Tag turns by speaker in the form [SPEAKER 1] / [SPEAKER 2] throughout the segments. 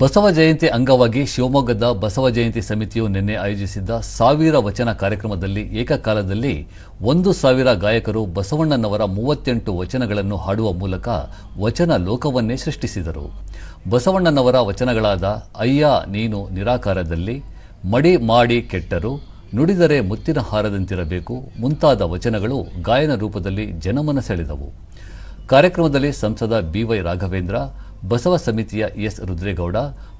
[SPEAKER 1] ಬಸವ ಜಯಂತಿ ಅಂಗವಾಗಿ ಶಿವಮೊಗ್ಗದ ಬಸವ ಜಯಂತಿ ಸಮಿತಿಯು ನಿನ್ನೆ ಆಯೋಜಿಸಿದ್ದ ಸಾವಿರ ವಚನ ಕಾರ್ಯಕ್ರಮದಲ್ಲಿ ಏಕಕಾಲದಲ್ಲಿ ಒಂದು ಸಾವಿರ ಗಾಯಕರು ಬಸವಣ್ಣನವರ ಮೂವತ್ತೆಂಟು ವಚನಗಳನ್ನು ಹಾಡುವ ಮೂಲಕ ವಚನ ಲೋಕವನ್ನೇ ಸೃಷ್ಟಿಸಿದರು. ಬಸವಣ್ಣನವರ ವಚನಗಳಾದ ಅಯ್ಯ ನೀನು ನಿರಾಕಾರದಲ್ಲಿ, ಮಡಿ ಮಾಡಿ ಕೆಟ್ಟರು, ನುಡಿದರೆ ಮುತ್ತಿನ ಹಾರದಂತಿರಬೇಕು ಮುಂತಾದ ವಚನಗಳು ಗಾಯನ ರೂಪದಲ್ಲಿ ಜನಮನ ಸೆಳೆದವು ಕಾರ್ಯಕ್ರಮದಲ್ಲಿ ಸಂಸದ ಬಿವೈ ರಾಘವೇಂದ್ರ ಬಸವ ಸಮಿತಿಯ ಎಸ್ ರುದ್ರೇಗೌಡ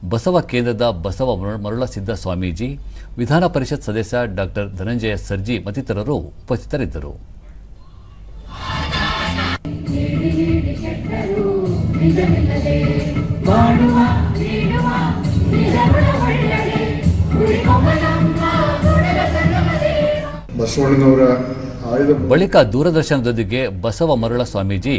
[SPEAKER 1] ಬಸವ ಕೇಂದ್ರದ ಬಸವ ಮರ- ಮರುಳಸಿದ್ದ ಸ್ವಾಮೀಜಿ ವಿಧಾನ ಪರಿಷತ್ ಸದಸ್ಯ ಡಾಕ್ಟರ್ ಧನಂಜಯ ಸರ್ಜಿ ಮತ್ತಿತರರು ಉಪಸ್ಥಿತರಿದ್ದರು. ಬಳಿಕ ದೂರದರ್ಶನದೊಂದಿಗೆ ಬಸವ ಮರುಳ ಸ್ವಾಮೀಜಿ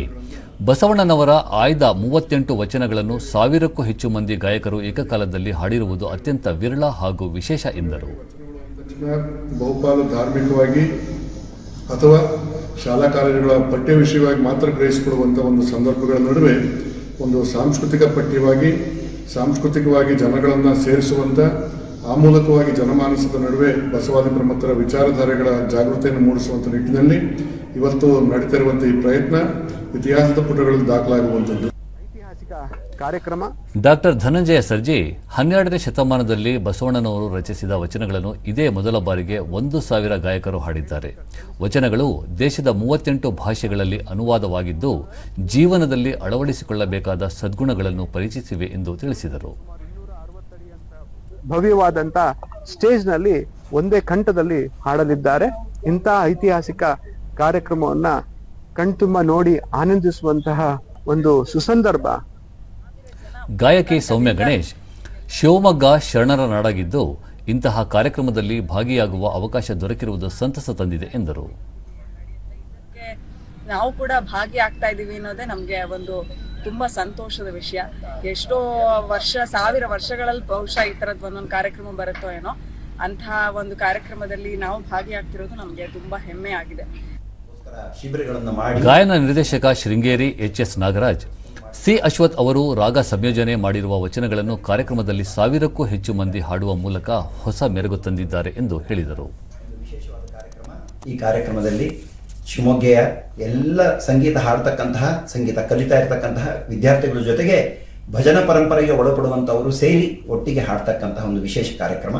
[SPEAKER 1] ಬಸವಣ್ಣನವರ ಆಯ್ದ ಮೂವತ್ತೆಂಟು ವಚನಗಳನ್ನು ಸಾವಿರಕ್ಕೂ ಹೆಚ್ಚು ಮಂದಿ ಗಾಯಕರು ಏಕಕಾಲದಲ್ಲಿ ಹಾಡಿರುವುದು ಅತ್ಯಂತ ವಿರಳ ಹಾಗೂ ವಿಶೇಷ ಎಂದರು.
[SPEAKER 2] ಬಹುಪಾಲು ಧಾರ್ಮಿಕವಾಗಿ ಅಥವಾ ಶಾಲಾ ಕಾಲೇಜುಗಳ ಪಠ್ಯ ವಿಷಯವಾಗಿ ಮಾತ್ರ ಗ್ರಹಿಸಿಕೊಡುವಂಥ ಒಂದು ಸಂದರ್ಭಗಳ ನಡುವೆ ಒಂದು ಸಾಂಸ್ಕೃತಿಕ ಪಠ್ಯವಾಗಿ, ಸಾಂಸ್ಕೃತಿಕವಾಗಿ ಜನಗಳನ್ನು ಸೇರಿಸುವಂಥ ಆ ಮೂಲಕವಾಗಿ ಜನಮಾನಸದ ನಡುವೆ ಬಸವಾದಿ ಪ್ರಮುಖರ ವಿಚಾರಧಾರೆಗಳ ಜಾಗೃತಿಯನ್ನು ಮೂಡಿಸುವಂಥ ನಿಟ್ಟಿನಲ್ಲಿ ಇವತ್ತು ನಡೀತಿರುವಂಥ ಈ ಪ್ರಯತ್ನ ಇತಿಹಾಸದ ಪುಟಗಳಲ್ಲಿ ದಾಖಲಾಗುವಂತದ್ದು
[SPEAKER 3] ಐತಿಹಾಸಿಕ ಕಾರ್ಯಕ್ರಮ.
[SPEAKER 1] ಡಾಕ್ಟರ್ ಧನಂಜಯ ಸರ್ಜಿ ಹನ್ನೆರಡನೇ ಶತಮಾನದಲ್ಲಿ ಬಸವಣ್ಣನವರು ರಚಿಸಿದ ವಚನಗಳನ್ನು ಇದೇ ಮೊದಲ ಬಾರಿಗೆ ಒಂದು ಸಾವಿರ ಗಾಯಕರು ಹಾಡಿದ್ದಾರೆ. ವಚನಗಳು ದೇಶದ ಮೂವತ್ತೆಂಟು ಭಾಷೆಗಳಲ್ಲಿ ಅನುವಾದವಾಗಿದ್ದು ಜೀವನದಲ್ಲಿ ಅಳವಡಿಸಿಕೊಳ್ಳಬೇಕಾದ ಸದ್ಗುಣಗಳನ್ನು ಪರಿಚಯಿಸಿವೆ ಎಂದು ತಿಳಿಸಿದರು.
[SPEAKER 3] ಭವ್ಯವಾದಂತ ಸ್ಟೇಜ್ನಲ್ಲಿ ಒಂದೇ ಕಂಠದಲ್ಲಿ ಹಾಡಲಿದ್ದಾರೆ. ಇಂತಹ ಐತಿಹಾಸಿಕ ಕಾರ್ಯಕ್ರಮವನ್ನ ಕಣ್ತುಂಬ ನೋಡಿ ಆನಂದಿಸುವಂತಹ ಒಂದು ಸುಸಂದರ್ಭ.
[SPEAKER 1] ಗಾಯಕಿ ಸೌಮ್ಯ ಗಣೇಶ್ ಶಿವಮೊಗ್ಗ ಶರಣರ ನಾಡಾಗಿದ್ದು ಇಂತಹ ಕಾರ್ಯಕ್ರಮದಲ್ಲಿ ಭಾಗಿಯಾಗುವ ಅವಕಾಶ ದೊರಕಿರುವುದು ಸಂತಸ ತಂದಿದೆ ಎಂದರು.
[SPEAKER 4] ನಾವು ಕೂಡ ಭಾಗಿಯಾಗ್ತಾ ಇದ್ದೀವಿ ಅನ್ನೋದೇ ನಮಗೆ ಒಂದು ತುಂಬಾ ಸಂತೋಷದ ವಿಷಯ. ಎಷ್ಟೋ ವರ್ಷ ಸಾವಿರ ವರ್ಷಗಳಲ್ಲಿ ಬಹುಶಃ ಈ ಥರದ್ದು ಒಂದೊಂದು ಕಾರ್ಯಕ್ರಮ ಬರುತ್ತೋ ಏನೋ ಅಂತಹ ಒಂದು ಕಾರ್ಯಕ್ರಮದಲ್ಲಿ ನಾವು ಭಾಗಿಯಾಗ್ತಿರೋದು ನಮಗೆ ತುಂಬಾ ಹೆಮ್ಮೆ ಆಗಿದೆ.
[SPEAKER 5] ಶಿಬಿರಗಳನ್ನು ಮಾಡಿ.
[SPEAKER 1] ಗಾಯನ ನಿರ್ದೇಶಕ Sringeri H S Nagaraj C Ashwath ಅವರು ರಾಗ ಸಂಯೋಜನೆ ಮಾಡಿರುವ ವಚನಗಳನ್ನು ಕಾರ್ಯಕ್ರಮದಲ್ಲಿ ಸಾವಿರಕ್ಕೂ ಹೆಚ್ಚು ಮಂದಿ ಹಾಡುವ ಮೂಲಕ ಹೊಸ ಮೆರುಗು ತಂದಿದ್ದಾರೆ ಎಂದು ಹೇಳಿದರು.
[SPEAKER 5] ಈ ಕಾರ್ಯಕ್ರಮದಲ್ಲಿ ಶಿವಮೊಗ್ಗೆಯ ಎಲ್ಲ ಸಂಗೀತ ಹಾಡ್ತಕ್ಕಂತಹ ಸಂಗೀತ ಕಲಿತಾ ಇರತಕ್ಕಂತಹ ವಿದ್ಯಾರ್ಥಿಗಳ ಜೊತೆಗೆ ಭಜನ ಪರಂಪರೆಗೆ ಒಳಪಡುವಂತವರು ಸೇರಿ ಒಟ್ಟಿಗೆ ಹಾಡ್ತಕ್ಕಂತಹ ಒಂದು ವಿಶೇಷ ಕಾರ್ಯಕ್ರಮ.